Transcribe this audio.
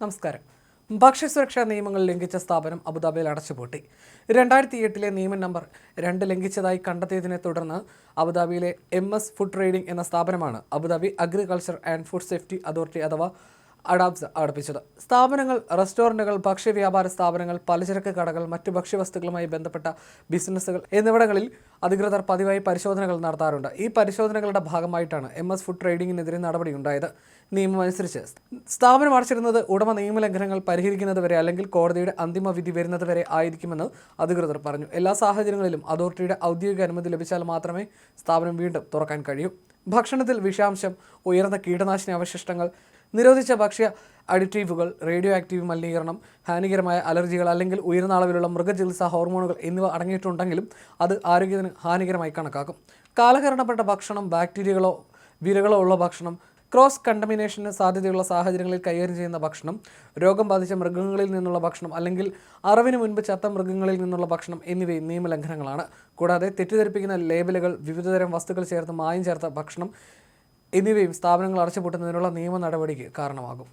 നമസ്കാരം. ഭക്ഷ്യസുരക്ഷാ നിയമങ്ങൾ ലംഘിച്ച സ്ഥാപനം അബുദാബിയിൽ അടച്ചുപൂട്ടി. രണ്ടായിരത്തി എട്ടിലെ നിയമ നമ്പർ രണ്ട് ലംഘിച്ചതായി കണ്ടെത്തിയതിനെ തുടർന്ന് അബുദാബിയിലെ എം എസ് ഫുഡ് ട്രേഡിംഗ് എന്ന സ്ഥാപനമാണ് Abu Dhabi agriculture and food safety authority അഥവാ അഡാബ്സ് അടുപ്പിച്ചത്. സ്ഥാപനങ്ങൾ റെസ്റ്റോറന്റുകൾ ഭക്ഷ്യവ്യാപാര സ്ഥാപനങ്ങൾ പലചരക്ക് കടകൾ മറ്റു ഭക്ഷ്യവസ്തുക്കളുമായി ബന്ധപ്പെട്ട ബിസിനസ്സുകൾ എന്നിവിടങ്ങളിൽ അധികൃതർ പതിവായി പരിശോധനകൾ നടത്താറുണ്ട്. ഈ പരിശോധനകളുടെ ഭാഗമായിട്ടാണ് എം എസ് ഫുഡ് നടപടി നടപടിയുണ്ടായത് നിയമമനുസരിച്ച് സ്ഥാപനം അടച്ചിരുന്നത് ഉടമ നിയമലംഘനങ്ങൾ പരിഹരിക്കുന്നതുവരെ അല്ലെങ്കിൽ കോടതിയുടെ അന്തിമ വിധി വരുന്നതുവരെ ആയിരിക്കുമെന്ന് അധികൃതർ പറഞ്ഞു. എല്ലാ സാഹചര്യങ്ങളിലും അതോറിറ്റിയുടെ ഔദ്യോഗിക അനുമതി ലഭിച്ചാൽ മാത്രമേ സ്ഥാപനം വീണ്ടും തുറക്കാൻ കഴിയൂ. ഭക്ഷണത്തിൽ വിഷാംശം ഉയർന്ന കീടനാശിനി അവശിഷ്ടങ്ങൾ നിരോധിച്ച ഭക്ഷ്യ അഡിറ്റീവുകൾ റേഡിയോ ആക്റ്റീവ് മലിനീകരണം ഹാനികരമായ അലർജികൾ അല്ലെങ്കിൽ ഉയർന്ന അളവിലുള്ള മൃഗചികിത്സാ ഹോർമോണുകൾ എന്നിവ അടങ്ങിയിട്ടുണ്ടെങ്കിലും അത് ആരോഗ്യത്തിന് ഹാനികരമായി കണക്കാക്കും. കാലഹരണപ്പെട്ട ഭക്ഷണം ബാക്ടീരിയകളോ വിരകളോ ഉള്ള ഭക്ഷണം ക്രോസ് കണ്ടമിനേഷന് സാധ്യതയുള്ള സാഹചര്യങ്ങളിൽ കൈകാര്യം ചെയ്യുന്ന ഭക്ഷണം രോഗം ബാധിച്ച മൃഗങ്ങളിൽ നിന്നുള്ള ഭക്ഷണം അല്ലെങ്കിൽ അറിവിന് മുൻപ് ചത്ത മൃഗങ്ങളിൽ നിന്നുള്ള ഭക്ഷണം എന്നിവയും നിയമലംഘനങ്ങളാണ്. കൂടാതെ തെറ്റിദ്ധരിപ്പിക്കുന്ന ലേബലുകൾ വിവിധതരം വസ്തുക്കൾ ചേർത്ത് മായം ചേർത്ത ഭക്ഷണം എന്നിവയും സ്ഥാപനങ്ങൾ അടച്ചുപൂട്ടുന്നതിനുള്ള നിയമ നടപടിക്ക് കാരണമാകും